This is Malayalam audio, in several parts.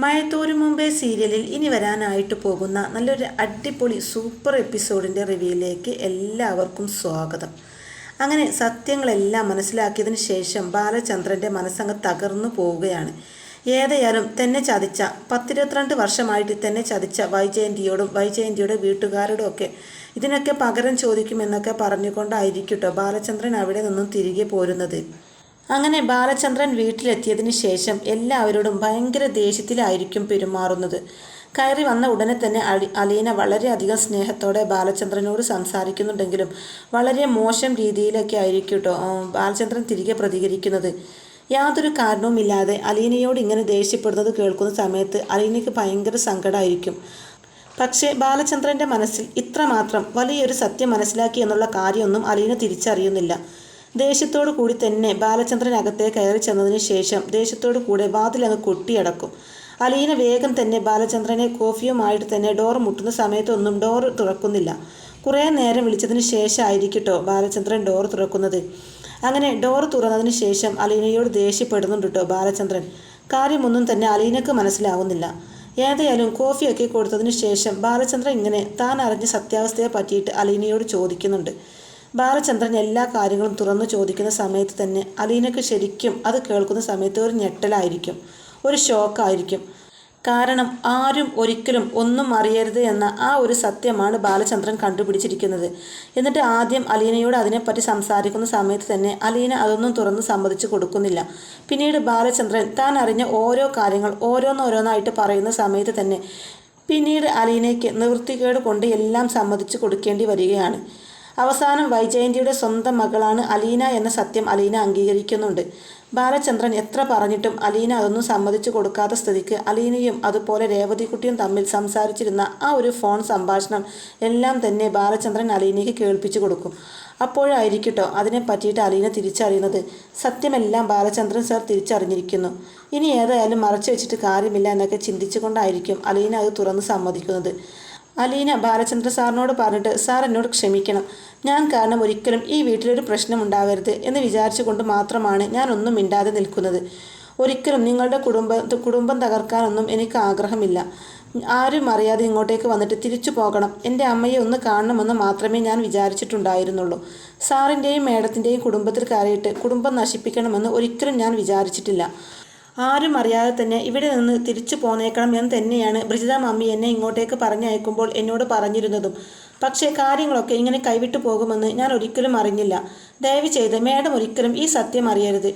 മഴത്തോരു മുമ്പേ സീരിയലിൽ ഇനി വരാനായിട്ട് പോകുന്ന നല്ലൊരു അടിപൊളി സൂപ്പർ എപ്പിസോഡിന്റെ റിവ്യൂയിലേക്ക് എല്ലാവർക്കും സ്വാഗതം. അങ്ങനെ സത്യങ്ങളെല്ലാം മനസ്സിലാക്കിയതിന് ശേഷം ബാലചന്ദ്രന്റെ മനസ്സങ്ങ് തകർന്നു പോവുകയാണ്. ഏതായാലും തന്നെ ചതിച്ച പത്തിരുപത്തിരണ്ട് വർഷമായിട്ട് തന്നെ ചതിച്ച വൈജയന്തിയോടും വൈജയന്തിയുടെ വീട്ടുകാരോടും ഒക്കെ ഇതിനൊക്കെ പകരം ചോദിക്കുമെന്നൊക്കെ പറഞ്ഞുകൊണ്ടായിരിക്കും കേട്ടോ ബാലചന്ദ്രൻ അവിടെ നിന്നും തിരികെ പോരുന്നത്. അങ്ങനെ ബാലചന്ദ്രൻ വീട്ടിലെത്തിയതിന് ശേഷം എല്ലാവരോടും ഭയങ്കര ദേഷ്യത്തിലായിരിക്കും പെരുമാറുന്നത്. കയറി വന്ന ഉടനെ തന്നെ അലി അലീന വളരെയധികം സ്നേഹത്തോടെ ബാലചന്ദ്രനോട് സംസാരിക്കുന്നുണ്ടെങ്കിലും വളരെ മോശം രീതിയിലൊക്കെ ആയിരിക്കും കേട്ടോ ബാലചന്ദ്രൻ തിരികെ പ്രതികരിക്കുന്നത്. യാതൊരു കാരണവുമില്ലാതെ അലീനയോട് ഇങ്ങനെ ദേഷ്യപ്പെടുന്നത് കേൾക്കുന്ന സമയത്ത് അലീനയ്ക്ക് ഭയങ്കര സങ്കടമായിരിക്കും പക്ഷേ ബാലചന്ദ്രന്റെ മനസ്സിൽ ഇത്രമാത്രം വലിയൊരു സത്യം മനസ്സിലാക്കി എന്നുള്ള കാര്യമൊന്നും അലീന തിരിച്ചറിയുന്നില്ല. ദേഷ്യത്തോടു കൂടി തന്നെ ബാലചന്ദ്രൻ അകത്തെ കയറി ചെന്നതിന് ശേഷം ദേഷ്യത്തോടു കൂടെ വാതിലങ്ങ് കൊട്ടിയടക്കും. അലീന വേഗം തന്നെ ബാലചന്ദ്രനെ കോഫിയുമായിട്ട് തന്നെ ഡോർ മുട്ടുന്ന സമയത്തൊന്നും ഡോർ തുറക്കുന്നില്ല. കുറേ നേരം വിളിച്ചതിന് ശേഷമായിരിക്കട്ടോ ബാലചന്ദ്രൻ ഡോർ തുറക്കുന്നത്. അങ്ങനെ ഡോർ തുറന്നതിന് ശേഷം അലീനയോട് ദേഷ്യപ്പെടുന്നുണ്ട് കേട്ടോ ബാലചന്ദ്രൻ. കാര്യമൊന്നും തന്നെ അലീനക്ക് മനസ്സിലാവുന്നില്ല. ഏതായാലും കോഫിയൊക്കെ കൊടുത്തതിന് ശേഷം ബാലചന്ദ്രൻ ഇങ്ങനെ താൻ അറിഞ്ഞ സത്യാവസ്ഥയെ പറ്റിയിട്ട് അലീനയോട് ചോദിക്കുന്നുണ്ട്. ബാലചന്ദ്രൻ എല്ലാ കാര്യങ്ങളും തുറന്നു ചോദിക്കുന്ന സമയത്ത് തന്നെ അലീനക്ക് ശരിക്കും അത് കേൾക്കുന്ന സമയത്ത് ഒരു ഞെട്ടലായിരിക്കും ഒരു ഷോക്കായിരിക്കും. കാരണം ആരും ഒരിക്കലും ഒന്നും അറിയരുത് എന്ന ആ ഒരു സത്യമാണ് ബാലചന്ദ്രൻ കണ്ടുപിടിച്ചിരിക്കുന്നത്. എന്നിട്ട് ആദ്യം അലീനയോട് അതിനെപ്പറ്റി സംസാരിക്കുന്ന സമയത്ത് തന്നെ അലീന അതൊന്നും തുറന്ന് സമ്മതിച്ചു കൊടുക്കുന്നില്ല. പിന്നീട് ബാലചന്ദ്രൻ താൻ അറിഞ്ഞ ഓരോ കാര്യങ്ങൾ ഓരോന്നോരോന്നായിട്ട് പറയുന്ന സമയത്ത് തന്നെ പിന്നീട് അലീനയ്ക്ക് നിവൃത്തികേട് കൊണ്ട് എല്ലാം സമ്മതിച്ചു കൊടുക്കേണ്ടി വരികയാണ്. അവസാനം വൈജയന്തിയുടെ സ്വന്തം മകളാണ് അലീന എന്ന സത്യം അലീന അംഗീകരിക്കുന്നുണ്ട്. ബാലചന്ദ്രൻ എത്ര പറഞ്ഞിട്ടും അലീന അതൊന്നും സമ്മതിച്ചു കൊടുക്കാത്ത സ്ഥിതിക്ക് അലീനയും അതുപോലെ രേവതിക്കുട്ടിയും തമ്മിൽ സംസാരിച്ചിരുന്ന ആ ഒരു ഫോൺ സംഭാഷണം എല്ലാം തന്നെ ബാലചന്ദ്രൻ അലീനയ്ക്ക് കേൾപ്പിച്ചു കൊടുക്കും. അപ്പോഴായിരിക്കട്ടോ അതിനെ പറ്റിയിട്ട് അലീന തിരിച്ചറിയുന്നത്. സത്യമെല്ലാം ബാലചന്ദ്രൻ സർ തിരിച്ചറിഞ്ഞിരിക്കുന്നു. ഇനി ഏതായാലും മറച്ചു വെച്ചിട്ട് കാര്യമില്ല എന്നൊക്കെ ചിന്തിച്ചുകൊണ്ടായിരിക്കും അലീന അത് തുറന്ന് സമ്മതിക്കുന്നത്. അലീന ബാലചന്ദ്ര സാറിനോട് പറഞ്ഞിട്ട് സാർ എന്നോട് ക്ഷമിക്കണം. ഞാൻ കാരണം ഒരിക്കലും ഈ വീട്ടിലൊരു പ്രശ്നം ഉണ്ടാകരുത് എന്ന് വിചാരിച്ചുകൊണ്ട് മാത്രമാണ് ഞാൻ ഒന്നും മിണ്ടാതെ നിൽക്കുന്നത്. ഒരിക്കലും നിങ്ങളുടെ കുടുംബ കുടുംബം തകർക്കാനൊന്നും എനിക്ക് ആഗ്രഹമില്ല. ആരും അറിയാതെ ഇങ്ങോട്ടേക്ക് വന്നിട്ട് തിരിച്ചു പോകണം. എന്റെ അമ്മയെ ഒന്ന് കാണണമെന്ന് മാത്രമേ ഞാൻ വിചാരിച്ചിട്ടുണ്ടായിരുന്നുള്ളൂ. സാറിന്റെയും മേഡത്തിന്റെയും കുടുംബത്തിൽ കയറിയിട്ട് കുടുംബം നശിപ്പിക്കണമെന്ന് ഒരിക്കലും ഞാൻ വിചാരിച്ചിട്ടില്ല. ആരും അറിയാതെ തന്നെ ഇവിടെ നിന്ന് തിരിച്ചു പോന്നേക്കണം എന്ന് തന്നെയാണ് ബ്രിജിത മമ്മി എന്നെ ഇങ്ങോട്ടേക്ക് പറഞ്ഞയക്കുമ്പോൾ എന്നോട് പറഞ്ഞിരുന്നതും. പക്ഷേ കാര്യങ്ങളൊക്കെ ഇങ്ങനെ കൈവിട്ടു പോകുമെന്ന് ഞാൻ ഒരിക്കലും അറിഞ്ഞില്ല. ദയവ് ചെയ്ത് മേഡം ഒരിക്കലും ഈ സത്യം അറിയരുത്.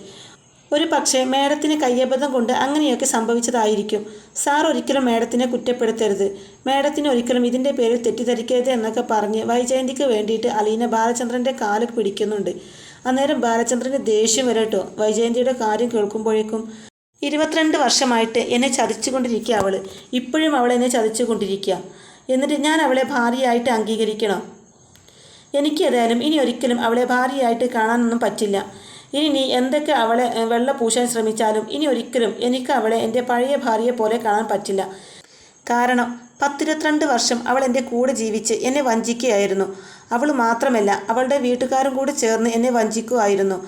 ഒരു പക്ഷേ മേഡത്തിന് കയ്യബദ്ധം കൊണ്ട് അങ്ങനെയൊക്കെ സംഭവിച്ചതായിരിക്കും. സാർ ഒരിക്കലും മേഡത്തിനെ കുറ്റപ്പെടുത്തരുത്. മേഡത്തിന് ഒരിക്കലും ഇതിന്റെ പേരിൽ തെറ്റിദ്ധരിക്കരുത് എന്നൊക്കെ പറഞ്ഞ് വൈജയന്തിക്ക് വേണ്ടിയിട്ട് അലീന ബാലചന്ദ്രന്റെ കാൽ പിടിക്കുന്നുണ്ട്. അന്നേരം ബാലചന്ദ്രന് ദേഷ്യം വരട്ടോ? വൈജയന്തിയുടെ കാര്യം കേൾക്കുമ്പോഴേക്കും ഇരുപത്തിരണ്ട് വർഷമായിട്ട് എന്നെ ചതിച്ചുകൊണ്ടിരിക്കുക അവൾ ഇപ്പോഴും അവൾ എന്നെ ചതിച്ചുകൊണ്ടിരിക്കുക. എന്നിട്ട് ഞാൻ അവളെ ഭാര്യയായിട്ട് അംഗീകരിക്കണം. എനിക്ക് ഏതായാലും ഇനി ഒരിക്കലും അവളെ ഭാര്യയായിട്ട് കാണാനൊന്നും പറ്റില്ല. ഇനി നീ എന്തൊക്കെ അവളെ വെള്ള പൂശാൻ ശ്രമിച്ചാലും ഇനി ഒരിക്കലും എനിക്ക് അവളെ എന്റെ പഴയ ഭാര്യയെ പോലെ കാണാൻ പറ്റില്ല. കാരണം പത്തിരുപത്തിരണ്ട് വർഷം അവൾ എന്റെ കൂടെ ജീവിച്ച് എന്നെ വഞ്ചിക്കുകയായിരുന്നു. അവൾ മാത്രമല്ല അവളുടെ വീട്ടുകാരും കൂടി ചേർന്ന് എന്നെ വഞ്ചിക്കുമായിരുന്നു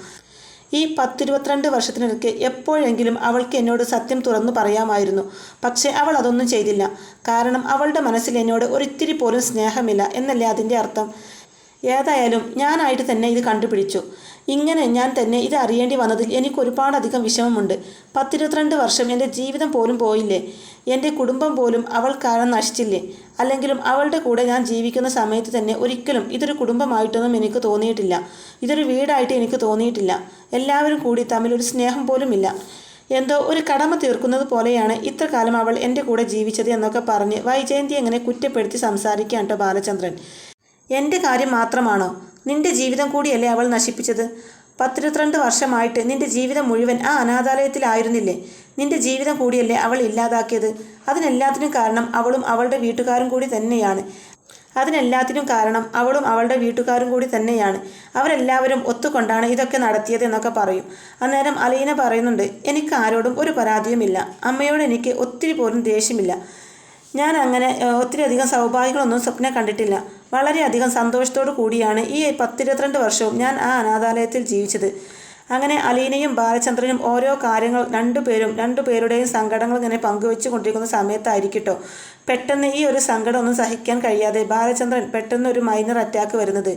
ഈ പത്തിരുപത്തിരണ്ട് വർഷത്തിനിടയ്ക്ക് എപ്പോഴെങ്കിലും അവൾക്ക് എന്നോട് സത്യം തുറന്നു പറയാമായിരുന്നു. പക്ഷേ അവൾ അതൊന്നും ചെയ്തില്ല. കാരണം അവളുടെ മനസ്സിൽ എന്നോട് ഒരിത്തിരി പോലും സ്നേഹമില്ല എന്നല്ലേ അതിന്റെ അർത്ഥം? ഏതായാലും ഞാനായിട്ട് തന്നെ ഇത് കണ്ടുപിടിച്ചു. ഇങ്ങനെ ഞാൻ തന്നെ ഇത് അറിയേണ്ടി വന്നതിൽ എനിക്ക് ഒരുപാടധികം വിഷമമുണ്ട്. പത്തിരുപത്തിരണ്ട് വർഷം എന്റെ ജീവിതം പോലും പോയില്ലേ? എന്റെ കുടുംബം പോലും അവൾ കാരണം നശിച്ചില്ലേ? അല്ലെങ്കിലും അവളുടെ കൂടെ ഞാൻ ജീവിക്കുന്ന സമയത്ത് തന്നെ ഒരിക്കലും ഇതൊരു കുടുംബമായിട്ടൊന്നും എനിക്ക് തോന്നിയിട്ടില്ല. ഇതൊരു വീടായിട്ട് എനിക്ക് തോന്നിയിട്ടില്ല. എല്ലാവരും കൂടി തമ്മിൽ ഒരു സ്നേഹം പോലുമില്ല. എന്തോ ഒരു കടമ തീർക്കുന്നത് പോലെയാണ് ഇത്ര കാലം അവൾ എന്റെ കൂടെ ജീവിച്ചത് എന്നൊക്കെ പറഞ്ഞ് വൈജയന്തി എങ്ങനെ കുറ്റപ്പെടുത്തി സംസാരിക്കാൻ കേട്ടോ ബാലചന്ദ്രൻ. എന്റെ കാര്യം മാത്രമാണോ? നിന്റെ ജീവിതം കൂടിയല്ലേ അവൾ നശിപ്പിച്ചത്? പത്തിരുപത്തിരണ്ട് വർഷമായിട്ട് നിന്റെ ജീവിതം മുഴുവൻ ആ അനാഥാലയത്തിലായിരുന്നില്ലേ? നിന്റെ ജീവിതം കൂടിയല്ലേ അവൾ ഇല്ലാതാക്കിയത്? അതിനെല്ലാത്തിനും കാരണം അവളും അവളുടെ വീട്ടുകാരും കൂടി തന്നെയാണ്. അതിനെല്ലാത്തിനും കാരണം അവളും അവളുടെ വീട്ടുകാരും കൂടി തന്നെയാണ്. അവരെല്ലാവരും ഒത്തുകൊണ്ടാണ് ഇതൊക്കെ നടത്തിയത് എന്നൊക്കെ പറയും. അന്നേരം അലീന പറയുന്നുണ്ട് എനിക്ക് ആരോടും ഒരു പരാതിയുമില്ല. അമ്മയോട് എനിക്ക് ഒത്തിരി പോലും ദേഷ്യമില്ല. ഞാൻ അങ്ങനെ ഒത്തിരി അധികം സൗഭാഗ്യങ്ങളൊന്നും സ്വപ്നം കണ്ടിട്ടില്ല. വളരെയധികം സന്തോഷത്തോടു കൂടിയാണ് ഈ പത്തിരുപത്തിരണ്ട് വർഷവും ഞാൻ ആ അനാഥാലയത്തിൽ ജീവിച്ചത്. അങ്ങനെ അലീനയും ബാലചന്ദ്രനും ഓരോ കാര്യങ്ങൾ രണ്ടുപേരും രണ്ടുപേരുടെയും സങ്കടങ്ങൾ ഇങ്ങനെ പങ്കുവെച്ചു കൊണ്ടിരിക്കുന്ന സമയത്തായിരിക്കട്ടോ. പെട്ടെന്ന് ഈ ഒരു സങ്കടം ഒന്നും സഹിക്കാൻ കഴിയാതെ ബാലചന്ദ്രൻ പെട്ടെന്ന് ഒരു മൈനർ അറ്റാക്ക് വരുന്നത്.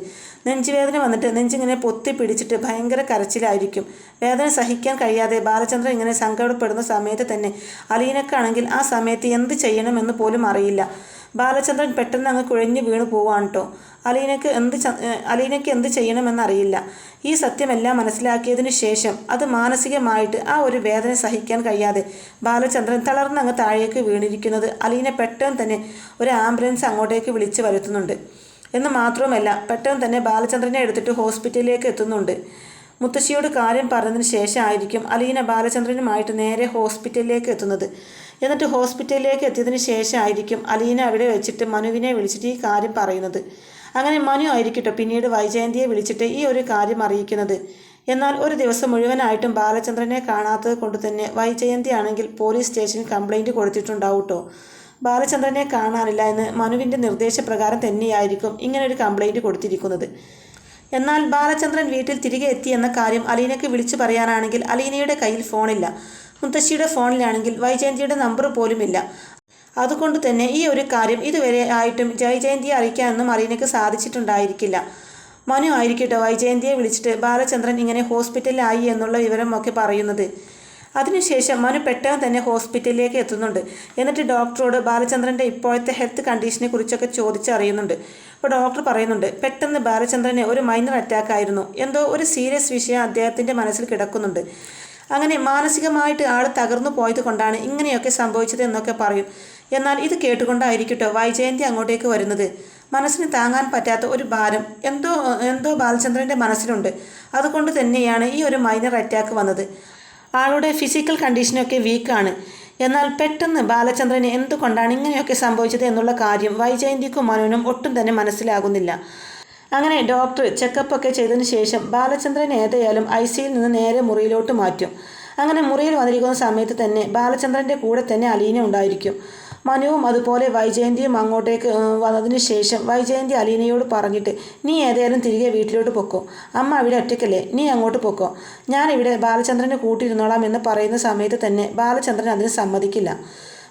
നെഞ്ചുവേദന വന്നിട്ട് നെഞ്ചിങ്ങനെ പൊത്തി പിടിച്ചിട്ട് ഭയങ്കര കരച്ചിലായിരിക്കും. വേദന സഹിക്കാൻ കഴിയാതെ ബാലചന്ദ്രൻ ഇങ്ങനെ സങ്കടപ്പെടുന്ന സമയത്ത് തന്നെ അലീനക്കാണെങ്കിൽ ആ സമയത്ത് എന്ത് ചെയ്യണമെന്ന് പോലും അറിയില്ല. ബാലചന്ദ്രൻ പെട്ടെന്ന് അങ്ങ് കുഴഞ്ഞു വീണു പോവാണ് കേട്ടോ അലീനക്ക് എന്ത് അലീനയ്ക്ക് എന്ത് ചെയ്യണമെന്നറിയില്ല. ഈ സത്യമെല്ലാം മനസ്സിലാക്കിയതിന് ശേഷം അത് മാനസികമായിട്ട് ആ ഒരു വേദന സഹിക്കാൻ കഴിയാതെ ബാലചന്ദ്രൻ തളർന്നങ്ങ് താഴേക്ക് വീണിരിക്കുന്നത് അലീന പെട്ടെന്ന് തന്നെ ഒരു ആംബുലൻസ് അങ്ങോട്ടേക്ക് വിളിച്ചു വരുത്തുന്നുണ്ട്. എന്ന് മാത്രവുമല്ല പെട്ടെന്ന് തന്നെ ബാലചന്ദ്രനെ എടുത്തിട്ട് ഹോസ്പിറ്റലിലേക്ക് എത്തുന്നുണ്ട്. മുത്തശ്ശിയോട് കാര്യം പറഞ്ഞതിന് ശേഷമായിരിക്കും അലീന ബാലചന്ദ്രനുമായിട്ട് നേരെ ഹോസ്പിറ്റലിലേക്ക് എത്തുന്നത്. എന്നിട്ട് ഹോസ്പിറ്റലിലേക്ക് എത്തിയതിന് ശേഷമായിരിക്കും അലീന അവിടെ വെച്ചിട്ട് മനുവിനെ വിളിച്ചിട്ട് ഈ കാര്യം പറയുന്നത്. അങ്ങനെ മനു ആയിരിക്കട്ടോ പിന്നീട് വൈജയന്തിയെ വിളിച്ചിട്ട് ഈ ഒരു കാര്യം അറിയിക്കുന്നത്. എന്നാൽ ഒരു ദിവസം മുഴുവനായിട്ടും ബാലചന്ദ്രനെ കാണാത്തത് കൊണ്ട് തന്നെ വൈജയന്തി ആണെങ്കിൽ പോലീസ് സ്റ്റേഷനിൽ കംപ്ലൈന്റ് കൊടുത്തിട്ടുണ്ടാവും കേട്ടോ ബാലചന്ദ്രനെ കാണാനില്ല എന്ന് മനുവിന്റെ നിർദ്ദേശപ്രകാരം തന്നെയായിരിക്കും ഇങ്ങനൊരു കംപ്ലൈന്റ് കൊടുത്തിരിക്കുന്നത്. എന്നാൽ ബാലചന്ദ്രൻ വീട്ടിൽ തിരികെ എത്തി എന്ന കാര്യം അലീനയ്ക്ക് വിളിച്ചു പറയാനാണെങ്കിൽ അലീനയുടെ കയ്യിൽ ഫോണില്ല. മുത്തശ്ശിയുടെ ഫോണിലാണെങ്കിൽ വൈജയന്തിയുടെ നമ്പർ പോലുമില്ല. അതുകൊണ്ട് തന്നെ ഈ ഒരു കാര്യം ഇതുവരെ ആയിട്ടും ജയജയന്തിയെ അറിയിക്കാനൊന്നും അലീനയ്ക്ക് സാധിച്ചിട്ടുണ്ടായിരിക്കില്ല. മനു ആയിരിക്കട്ടെ വൈജയന്തിയെ വിളിച്ചിട്ട് ബാലചന്ദ്രൻ ഇങ്ങനെ ഹോസ്പിറ്റലിലായി എന്നുള്ള വിവരമൊക്കെ പറയുന്നത്. അതിനുശേഷം മനു പെട്ടെന്ന് തന്നെ ഹോസ്പിറ്റലിലേക്ക് എത്തുന്നുണ്ട്. എന്നിട്ട് ഡോക്ടറോട് ബാലചന്ദ്രന്റെ ഇപ്പോഴത്തെ ഹെൽത്ത് കണ്ടീഷനെ കുറിച്ചൊക്കെ ചോദിച്ചറിയുന്നുണ്ട്. അപ്പോൾ ഡോക്ടർ പറയുന്നുണ്ട് പെട്ടെന്ന് ബാലചന്ദ്രനെ ഒരു മൈനർ അറ്റാക്ക് ആയിരുന്നു. എന്തോ ഒരു സീരിയസ് വിഷയം അദ്ദേഹത്തിന്റെ മനസ്സിൽ കിടക്കുന്നുണ്ട്. അങ്ങനെ മാനസികമായിട്ട് ആൾ തകർന്നു പോയത് കൊണ്ടാണ് ഇങ്ങനെയൊക്കെ സംഭവിച്ചത് എന്നൊക്കെ പറയും. എന്നാൽ ഇത് കേട്ടുകൊണ്ടായിരിക്കട്ടോ വൈജയന്തി അങ്ങോട്ടേക്ക് വരുന്നത്. മനസ്സിന് താങ്ങാൻ പറ്റാത്ത ഒരു ഭാരം. എന്തോ എന്തോ ബാലചന്ദ്രന്റെ മനസ്സിലുണ്ട്. അതുകൊണ്ട് തന്നെയാണ് ഈ ഒരു മൈനർ അറ്റാക്ക് വന്നത്. ആളുടെ ഫിസിക്കൽ കണ്ടീഷനൊക്കെ വീക്കാണ് എന്നാൽ പെട്ടെന്ന് ബാലചന്ദ്രന് എന്തുകൊണ്ടാണ് ഇങ്ങനെയൊക്കെ സംഭവിച്ചത് എന്നുള്ള കാര്യം വൈജയന്തിക്കും മനുവിനും ഒട്ടും തന്നെ മനസ്സിലാകുന്നില്ല. അങ്ങനെ ഡോക്ടർ ചെക്കപ്പ് ഒക്കെ ചെയ്തതിന് ശേഷം ബാലചന്ദ്രൻ ഏതായാലും ഐ സിയിൽ നിന്ന് നേരെ മുറിയിലോട്ട് മാറ്റും. അങ്ങനെ മുറിയിൽ വന്നിരിക്കുന്ന സമയത്ത് തന്നെ ബാലചന്ദ്രന്റെ കൂടെ തന്നെ അലീന ഉണ്ടായിരിക്കും. മനുവും അതുപോലെ വൈജയന്തിയും അങ്ങോട്ടേക്ക് വന്നതിന് ശേഷം വൈജയന്തി അലീനയോട് പറഞ്ഞിട്ട് നീ ഏതായാലും തിരികെ വീട്ടിലോട്ട് പൊക്കോ. അമ്മ അവിടെ ഒറ്റയ്ക്കല്ലേ. നീ അങ്ങോട്ട് പൊക്കോ. ഞാനിവിടെ ബാലചന്ദ്രനെ കൂട്ടിയിരുന്നോളാം എന്ന് പറയുന്ന സമയത്ത് തന്നെ ബാലചന്ദ്രൻ അതിന് സമ്മതിക്കില്ല.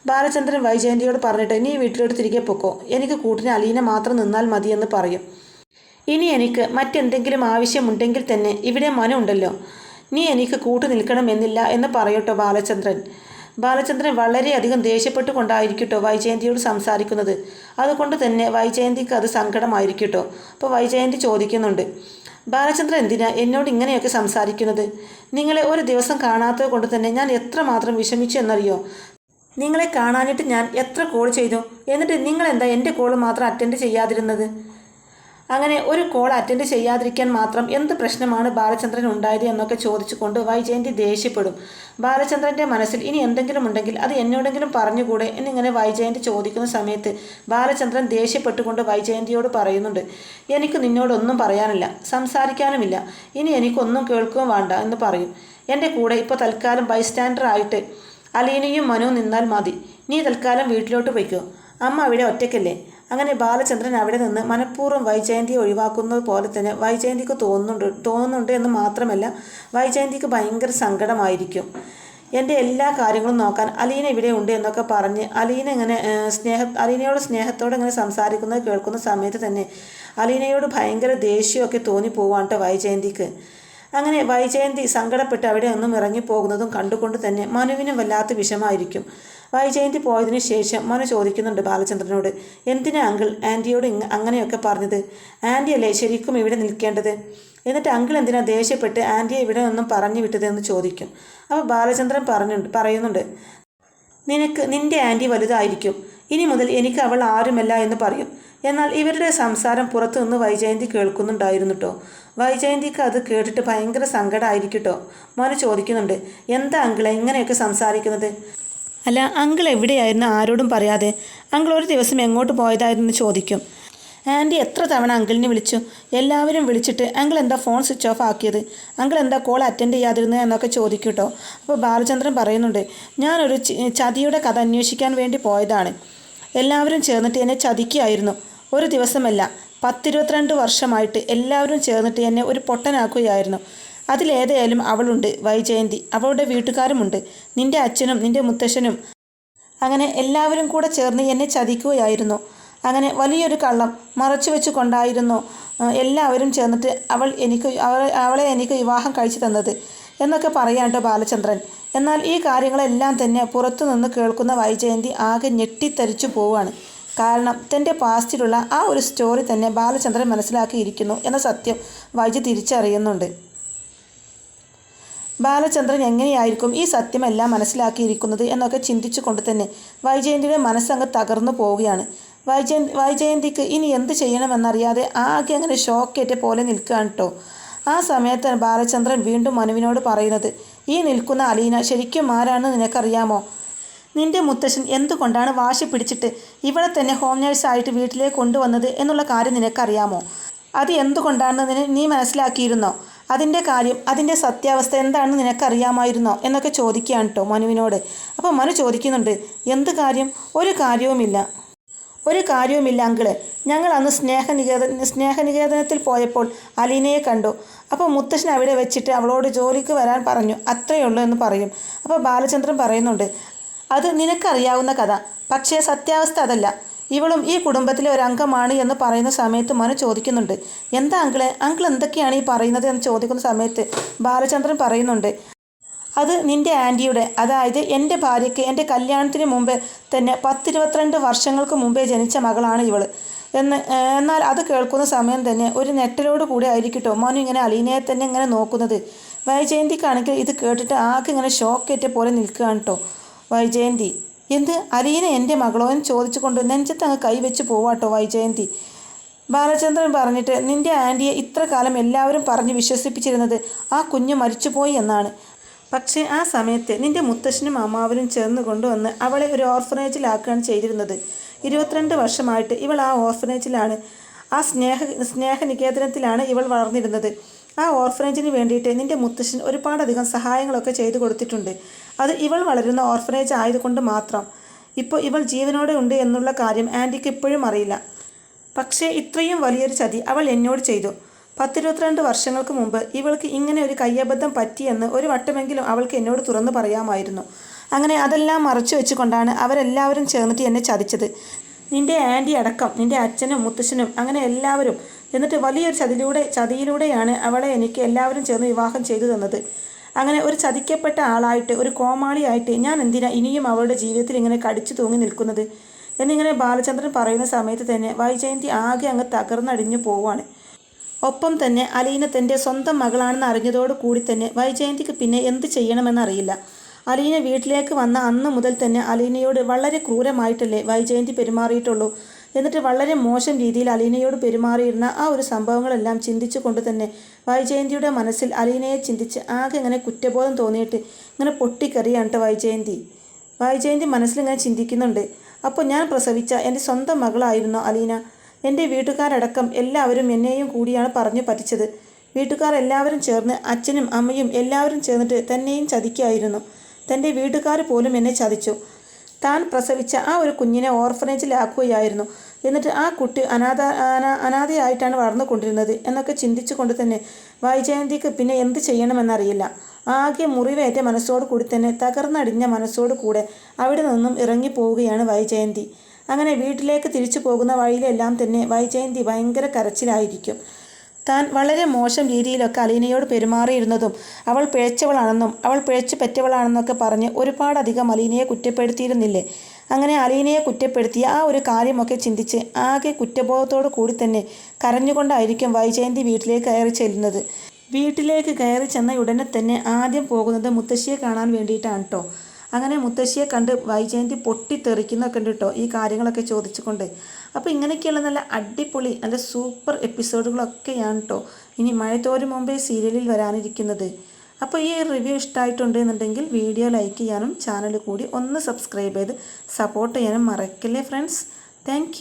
ബാലചന്ദ്രൻ വൈജയന്തിയോട് പറഞ്ഞിട്ട് നീ വീട്ടിലോട്ട് തിരികെ പൊക്കോ. എനിക്ക് കൂട്ടിന് അലീന മാത്രം നിന്നാൽ മതിയെന്ന് പറയും. ഇനി എനിക്ക് മറ്റെന്തെങ്കിലും ആവശ്യമുണ്ടെങ്കിൽ തന്നെ ഇവിടെ മനു ഉണ്ടല്ലോ. നീ എനിക്ക് കൂട്ടു നിൽക്കണമെന്നില്ല എന്ന് പറയട്ടോ ബാലചന്ദ്രൻ. ബാലചന്ദ്രൻ വളരെയധികം ദേഷ്യപ്പെട്ടു കൊണ്ടായിരിക്കട്ടോ വൈജയന്തിയോട് സംസാരിക്കുന്നത്. അതുകൊണ്ട് തന്നെ വൈജയന്തിക്ക് അത് സങ്കടമായിരിക്കട്ടോ. അപ്പോൾ വൈജയന്തി ചോദിക്കുന്നുണ്ട് ബാലചന്ദ്രൻ എന്തിനാ എന്നോട് ഇങ്ങനെയൊക്കെ സംസാരിക്കുന്നത്? നിങ്ങളെ ഒരു ദിവസം കാണാത്തത് കൊണ്ട് തന്നെ ഞാൻ എത്രമാത്രം വിഷമിച്ചു എന്നറിയോ? നിങ്ങളെ കാണാനിട്ട് ഞാൻ എത്ര കോൾ ചെയ്തു? എന്നിട്ട് നിങ്ങളെന്താ എന്റെ കോൾ മാത്രം അറ്റൻഡ് ചെയ്യാതിരുന്നത്? അങ്ങനെ ഒരു കോൾ അറ്റൻഡ് ചെയ്യാതിരിക്കാൻ മാത്രം എന്ത് പ്രശ്നമാണ് ബാലചന്ദ്രൻ ഉണ്ടായത് എന്നൊക്കെ ചോദിച്ചുകൊണ്ട് വൈജയന്തി ദേഷ്യപ്പെടും. ബാലചന്ദ്രന്റെ മനസ്സിൽ ഇനി എന്തെങ്കിലും ഉണ്ടെങ്കിൽ അത് എന്നോടെങ്കിലും പറഞ്ഞുകൂടെ എന്നിങ്ങനെ വൈജയന്തി ചോദിക്കുന്ന സമയത്ത് ബാലചന്ദ്രൻ ദേഷ്യപ്പെട്ടുകൊണ്ട് വൈജയന്തിയോട് പറയുന്നുണ്ട് എനിക്ക് നിന്നോടൊന്നും പറയാനില്ല സംസാരിക്കാനുമില്ല. ഇനി എനിക്കൊന്നും കേൾക്കുകയും വേണ്ട എന്ന് പറയും. എന്റെ കൂടെ ഇപ്പോൾ തൽക്കാലം ബൈസ്റ്റാൻഡർ ആയിട്ട് അലീനയും മനു നിന്നാൽ മതി. നീ തൽക്കാലം വീട്ടിലോട്ട് പോയിക്കോ. അമ്മ അവിടെ ഒറ്റയ്ക്കല്ലേ? അങ്ങനെ ബാലചന്ദ്രൻ അവിടെ നിന്ന് മനഃപൂർവം വൈജയന്തിയെ ഒഴിവാക്കുന്നത് പോലെ തന്നെ വൈജയന്തിക്ക് തോന്നുന്നുണ്ട് തോന്നുന്നുണ്ട് എന്ന് മാത്രമല്ല വൈജയന്തിക്ക് ഭയങ്കര സങ്കടമായിരിക്കും. എന്റെ എല്ലാ കാര്യങ്ങളും നോക്കാൻ അലീന ഇവിടെ ഉണ്ട് എന്നൊക്കെ പറഞ്ഞ് അലീന ഇങ്ങനെ സ്നേഹ അലീനയോട് സ്നേഹത്തോടെ ഇങ്ങനെ സംസാരിക്കുന്നത് കേൾക്കുന്ന സമയത്ത് തന്നെ അലീനയോട് ഭയങ്കര ദേഷ്യമൊക്കെ തോന്നിപ്പോവാണ് കേട്ടോ വൈജയന്തിക്ക്. അങ്ങനെ വൈജയന്തി സങ്കടപ്പെട്ട് അവിടെ ഒന്നും ഇറങ്ങിപ്പോകുന്നതും കണ്ടുകൊണ്ട് തന്നെ മനുവിനും വല്ലാത്ത വിഷമായിരിക്കും വൈജയന്തി പോയതിനു ശേഷം മനു ചോദിക്കുന്നുണ്ട് ബാലചന്ദ്രനോട് എന്തിനാ അങ്കിൾ ആന്റിയോട് അങ്ങനെയൊക്കെ പറഞ്ഞത്? ആന്റി അല്ലേ ശരിക്കും ഇവിടെ നിൽക്കേണ്ടത്? എന്നിട്ട് അങ്കിൾ എന്തിനാ ദേഷ്യപ്പെട്ട് ആന്റിയെ ഇവിടെ നിന്നും പറഞ്ഞു വിട്ടതെന്ന് ചോദിക്കും. അപ്പോൾ ബാലചന്ദ്രൻ പറഞ്ഞുണ്ട് പറയുന്നുണ്ട് നിനക്ക് നിന്റെ ആന്റി വലുതായിരിക്കും. ഇനി മുതൽ എനിക്ക് അവൾ ആരുമല്ല എന്ന് പറയും. എന്നാൽ ഇവരുടെ സംസാരം പുറത്തു നിന്ന് വൈജയന്തി കേൾക്കുന്നുണ്ടായിരുന്നു കേട്ടോ വൈജയന്തിക്ക് അത് കേട്ടിട്ട് ഭയങ്കര സങ്കടമായിരിക്കും കേട്ടോ മോനെ ചോദിക്കുന്നുണ്ട് എന്താ അങ്കിളെ ഇങ്ങനെയൊക്കെ സംസാരിക്കുന്നത്? അല്ല അങ്കിൾ എവിടെയായിരുന്നു? ആരോടും പറയാതെ. അങ്കിൾ ഒരു ദിവസം എങ്ങോട്ട് പോയതായിരുന്നു ചോദിക്കും. ആന്റി എത്ര തവണ അങ്കിളിനെ വിളിച്ചു? എല്ലാവരും വിളിച്ചിട്ട് അങ്കിൾ എന്താ ഫോൺ സ്വിച്ച് ഓഫ് ആക്കിയത്? അങ്കിൾ എന്താ കോൾ അറ്റൻഡ് ചെയ്യാതിരുന്നത് എന്നൊക്കെ ചോദിക്കും കേട്ടോ അപ്പോൾ ബാലചന്ദ്രൻ പറയുന്നുണ്ട് ഞാനൊരു ചതിയുടെ കഥ അന്വേഷിക്കാൻ വേണ്ടി പോയതാണ്. എല്ലാവരും ചേർന്നിട്ട് എന്നെ ചതിക്കുകയായിരുന്നു. ഒരു ദിവസമല്ല പത്തിരുപത്തിരണ്ട് വർഷമായിട്ട് എല്ലാവരും ചേർന്നിട്ട് എന്നെ ഒരു പൊട്ടനാക്കുകയായിരുന്നു. അതിലേതായാലും അവളുണ്ട് വൈജയന്തി. അവളുടെ വീട്ടുകാരുമുണ്ട്. നിന്റെ അച്ഛനും നിന്റെ മുത്തശ്ശനും. അങ്ങനെ എല്ലാവരും കൂടെ ചേർന്ന് എന്നെ ചതിക്കുകയായിരുന്നു. അങ്ങനെ വലിയൊരു കള്ളം മറച്ചു വെച്ച് കൊണ്ടായിരുന്നു എല്ലാവരും ചേർന്നിട്ട് അവൾ എനിക്ക് അവളെ എനിക്ക് വിവാഹം കഴിച്ചു തന്നത് എന്നൊക്കെ പറയാട്ടോ ബാലചന്ദ്രൻ. എന്നാൽ ഈ കാര്യങ്ങളെല്ലാം തന്നെ പുറത്തുനിന്ന് കേൾക്കുന്ന വൈജയന്തി ആകെ ഞെട്ടിത്തരിച്ചു പോവുകയാണ്. കാരണം തന്റെ പാസ്റ്റിലുള്ള ആ ഒരു സ്റ്റോറി തന്നെ ബാലചന്ദ്രൻ മനസ്സിലാക്കിയിരിക്കുന്നു എന്ന സത്യം വൈജി തിരിച്ചറിയുന്നുണ്ട്. ബാലചന്ദ്രൻ എങ്ങനെയായിരിക്കും ഈ സത്യമെല്ലാം മനസ്സിലാക്കിയിരിക്കുന്നത് എന്നൊക്കെ ചിന്തിച്ചു കൊണ്ട് തന്നെ വൈജയന്തിയുടെ മനസ്സങ്ങ് തകർന്നു പോവുകയാണ്. വൈജയൻ വൈജയന്തിക്ക് ഇനി എന്ത് ചെയ്യണമെന്നറിയാതെ ആകെ അങ്ങനെ ഷോക്കേറ്റ പോലെ നിൽക്കുകയാണ് കേട്ടോ ആ സമയത്ത് ബാലചന്ദ്രൻ വീണ്ടും മനുവിനോട് പറയുന്നത് ഈ നിൽക്കുന്ന അലീന ശരിക്കും ആരാണെന്ന് നിനക്കറിയാമോ? നിന്റെ മുത്തശ്ശൻ എന്തുകൊണ്ടാണ് വാശി പിടിച്ചിട്ട് ഇവിടെ തന്നെ ഹോം നേഴ്സായിട്ട് വീട്ടിലേക്ക് കൊണ്ടുവന്നത് എന്നുള്ള കാര്യം നിനക്കറിയാമോ? അത് എന്തുകൊണ്ടാണെന്ന് നിന നീ മനസ്സിലാക്കിയിരുന്നോ? അതിന്റെ കാര്യം അതിന്റെ സത്യാവസ്ഥ എന്താണെന്ന് നിനക്കറിയാമായിരുന്നോ? എന്നൊക്കെ ചോദിക്കുകയാണ് കേട്ടോ മനുവിനോട്. അപ്പോൾ മനു ചോദിക്കുന്നുണ്ട് എന്ത് കാര്യം? ഒരു കാര്യവുമില്ല. ഒരു കാര്യവുമില്ല അങ്കിൾ. ഞങ്ങൾ അന്ന് സ്നേഹനികേതന സ്നേഹനികേതനത്തിൽ പോയപ്പോൾ അലീനയെ കണ്ടു. അപ്പോൾ മുത്തശ്ശൻ അവിടെ വെച്ചിട്ട് അവളോട് ജോലിക്ക് വരാൻ പറഞ്ഞു. അത്രയേ ഉള്ളൂ എന്ന് പറയും. അപ്പോൾ ബാലചന്ദ്രൻ പറയുന്നുണ്ട് അത് നിനക്കറിയാവുന്ന കഥ. പക്ഷേ സത്യാവസ്ഥ അതല്ല. ഇവളും ഈ കുടുംബത്തിലെ ഒരു അംഗമാണ് എന്ന് പറയുന്ന സമയത്ത് മനു ചോദിക്കുന്നുണ്ട്. എന്താ അങ്കിളെ? അങ്കിൾ എന്തൊക്കെയാണ് ഈ പറയുന്നത്? എന്ന് ചോദിക്കുന്ന സമയത്ത് ബാലചന്ദ്രൻ പറയുന്നുണ്ട്. അത് നിന്റെ ആന്റിയുടെ അതായത് എന്റെ ഭാര്യയ്ക്ക് എന്റെ കല്യാണത്തിന് മുമ്പേ തന്നെ പത്തിരുപത്തിരണ്ട് വർഷങ്ങൾക്ക് മുമ്പേ ജനിച്ച മകളാണ് ഇവൾ എന്ന് എന്നാൽ അത് കേൾക്കുന്ന സമയം തന്നെ ഒരു നെറ്റലോട് കൂടി ആയിരിക്കട്ടോ മോനു ഇങ്ങനെ അലീനയെ തന്നെ ഇങ്ങനെ നോക്കുന്നത്. വൈജയന്തിക്കാണെങ്കിൽ ഇത് കേട്ടിട്ട് ആകെ ഇങ്ങനെ ഷോക്കേറ്റ പോലെ നിൽക്കുകയാണ് കേട്ടോ വൈജയന്തി. എന്ത്? അലീന എന്റെ മകളോ എന്ന് നെഞ്ചത്ത് അങ്ങ് കൈവച്ച് പോവാട്ടോ വൈജയന്തി. ബാലചന്ദ്രൻ പറഞ്ഞിട്ട് നിന്റെ ആന്റിയെ ഇത്ര കാലം എല്ലാവരും പറഞ്ഞ് വിശ്വസിപ്പിച്ചിരുന്നത് ആ കുഞ്ഞ് മരിച്ചുപോയി എന്നാണ്. പക്ഷേ ആ സമയത്ത് നിന്റെ മുത്തശ്ശനും അമ്മാവനും ചേർന്ന് കൊണ്ടുവന്ന് അവളെ ഒരു ഓർഫനേജിലാക്കുകയാണ് ചെയ്തിരുന്നത്. ഇരുപത്തിരണ്ട് വർഷമായിട്ട് ഇവൾ ആ ഓർഫനേജിലാണ് ആ സ്നേഹ സ്നേഹനികേതനത്തിലാണ് ഇവൾ വളർന്നിരുന്നത്. ആ ഓർഫനേജിന് വേണ്ടിയിട്ട് നിന്റെ മുത്തശ്ശൻ ഒരുപാടധികം സഹായങ്ങളൊക്കെ ചെയ്തു കൊടുത്തിട്ടുണ്ട്. അത് ഇവൾ വളരുന്ന ഓർഫനേജ് ആയതുകൊണ്ട് മാത്രം. ഇപ്പോൾ ഇവൾ ജീവനോടെ ഉണ്ട് എന്നുള്ള കാര്യം ആന്റിക്ക് ഇപ്പോഴും അറിയില്ല. പക്ഷേ ഇത്രയും വലിയൊരു ചതി അവൾ എന്നോട് ചെയ്തു. പത്തിരുപത്തിരണ്ട് വർഷങ്ങൾക്ക് മുമ്പ് ഇവൾക്ക് ഇങ്ങനെ ഒരു കയ്യബദ്ധം പറ്റിയെന്ന് ഒരു വട്ടമെങ്കിലും അവൾക്ക് എന്നോട് തുറന്നു പറയാമായിരുന്നു. അങ്ങനെ അതെല്ലാം മറച്ചു വെച്ചുകൊണ്ടാണ് അവരെല്ലാവരും ചേർന്നിട്ട് എന്നെ ചതിച്ചത്. നിന്റെ ആന്റി അടക്കം നിന്റെ അച്ഛനും മുത്തശ്ശനും അങ്ങനെ എല്ലാവരും എന്നിട്ട് വലിയൊരു ചതിയിലൂടെ ചതിയിലൂടെയാണ് അവളെ എനിക്ക് എല്ലാവരും ചേർന്ന് വിവാഹം ചെയ്തു തന്നത്. അങ്ങനെ ഒരു ചതിക്കപ്പെട്ട ആളായിട്ട് ഒരു കോമാളിയായിട്ട് ഞാൻ എന്തിനാ ഇനിയും അവളുടെ ജീവിതത്തിൽ ഇങ്ങനെ കടിച്ചു തൂങ്ങി നിൽക്കുന്നത്? എന്നിങ്ങനെ ബാലചന്ദ്രൻ പറയുന്ന സമയത്ത് തന്നെ വൈജയന്തി ആകെ അങ്ങ് തകർന്നടിഞ്ഞു പോവാണ്. ഒപ്പം തന്നെ അലീന തന്റെ സ്വന്തം മകളാണെന്ന് അറിഞ്ഞതോടു കൂടി തന്നെ വൈജയന്തിക്ക് പിന്നെ എന്ത് ചെയ്യണമെന്നറിയില്ല. അലീന വീട്ടിലേക്ക് വന്ന അന്ന് മുതൽ തന്നെ അലീനയോട് വളരെ ക്രൂരമായിട്ടല്ലേ വൈജയന്തി പെരുമാറിയിട്ടുള്ളൂ. എന്നിട്ട് വളരെ മോശം രീതിയിൽ അലീനയോട് പെരുമാറിയിരുന്ന ആ ഒരു സംഭവങ്ങളെല്ലാം ചിന്തിച്ചു കൊണ്ട് തന്നെ വൈജയന്തിയുടെ മനസ്സിൽ അലീനയെ ചിന്തിച്ച് ആകെ ഇങ്ങനെ കുറ്റബോധം തോന്നിയിട്ട് ഇങ്ങനെ പൊട്ടിക്കറിയാണ് കേട്ടോ വൈജയന്തി. വൈജയന്തി മനസ്സിലിങ്ങനെ ചിന്തിക്കുന്നുണ്ട്. അപ്പോൾ ഞാൻ പ്രസവിച്ച എന്റെ സ്വന്തം മകളായിരുന്നു അലീന. എന്റെ വീട്ടുകാരടക്കം എല്ലാവരും എന്നെയും കൂടിയാണ് പറഞ്ഞു പറ്റിച്ചത്. വീട്ടുകാർ എല്ലാവരും ചേർന്ന് അച്ഛനും അമ്മയും എല്ലാവരും ചേർന്നിട്ട് തന്നെയും ചതിക്കായിരുന്നു. തന്റെ വീട്ടുകാർ പോലും എന്നെ ചതിച്ചു. താൻ പ്രസവിച്ച ആ ഒരു കുഞ്ഞിനെ ഓർഫനേജിലാക്കുകയായിരുന്നു. എന്നിട്ട് ആ കുട്ടി അനാഥ അനാ അനാഥയായിട്ടാണ് വളർന്നുകൊണ്ടിരുന്നത് എന്നൊക്കെ ചിന്തിച്ചു കൊണ്ട് തന്നെ വൈജയന്തിക്ക് പിന്നെ എന്ത് ചെയ്യണമെന്നറിയില്ല. ആകെ മുറിവേറ്റ മനസ്സോട് കൂടി തന്നെ തകർന്നടിഞ്ഞ മനസ്സോട് കൂടെ അവിടെ നിന്നും ഇറങ്ങിപ്പോവുകയാണ് വൈജയന്തി. അങ്ങനെ വീട്ടിലേക്ക് തിരിച്ചു പോകുന്ന വഴിയിലെല്ലാം തന്നെ വൈജയന്തി ഭയങ്കര കരച്ചിലായിരിക്കും. താൻ വളരെ മോശം രീതിയിലൊക്കെ അലീനയോട് പെരുമാറിയിരുന്നതും അവൾ പിഴച്ചവളാണെന്നും അവൾ പിഴച്ചു പറ്റവളാണെന്നൊക്കെ പറഞ്ഞ് ഒരുപാടധികം അലീനയെ കുറ്റപ്പെടുത്തിയിരുന്നില്ലേ? അങ്ങനെ അലീനയെ കുറ്റപ്പെടുത്തിയ ആ ഒരു കാര്യമൊക്കെ ചിന്തിച്ച് ആകെ കുറ്റബോധത്തോടു കൂടി തന്നെ കരഞ്ഞുകൊണ്ടായിരിക്കും വൈജയന്തി വീട്ടിലേക്ക് കയറി ചെല്ലുന്നത്. വീട്ടിലേക്ക് കയറി ചെന്ന ഉടനെ തന്നെ ആദ്യം പോകുന്നത് മുത്തശ്ശിയെ കാണാൻ വേണ്ടിയിട്ടാണ് കേട്ടോ അങ്ങനെ മുത്തശ്ശിയെ കണ്ട് വൈജയന്തി പൊട്ടിത്തെറിക്കുന്നൊക്കെ ഉണ്ട് കേട്ടോ ഈ കാര്യങ്ങളൊക്കെ ചോദിച്ചുകൊണ്ട്. അപ്പോൾ ഇങ്ങനെയൊക്കെയുള്ള നല്ല അടിപൊളി നല്ല സൂപ്പർ എപ്പിസോഡുകളൊക്കെയാണ് കേട്ടോ ഇനി മഴ തോരും മുമ്പേ സീരിയലിൽ വരാനിരിക്കുന്നത്. അപ്പോൾ ഈ റിവ്യൂ ഇഷ്ടമായിട്ടുണ്ട് എന്നുണ്ടെങ്കിൽ വീഡിയോ ലൈക്ക് ചെയ്യാനും ചാനൽ കൂടി ഒന്ന് സബ്സ്ക്രൈബ് ചെയ്ത് സപ്പോർട്ട് ചെയ്യാനും മറക്കല്ലേ ഫ്രണ്ട്സ്? താങ്ക്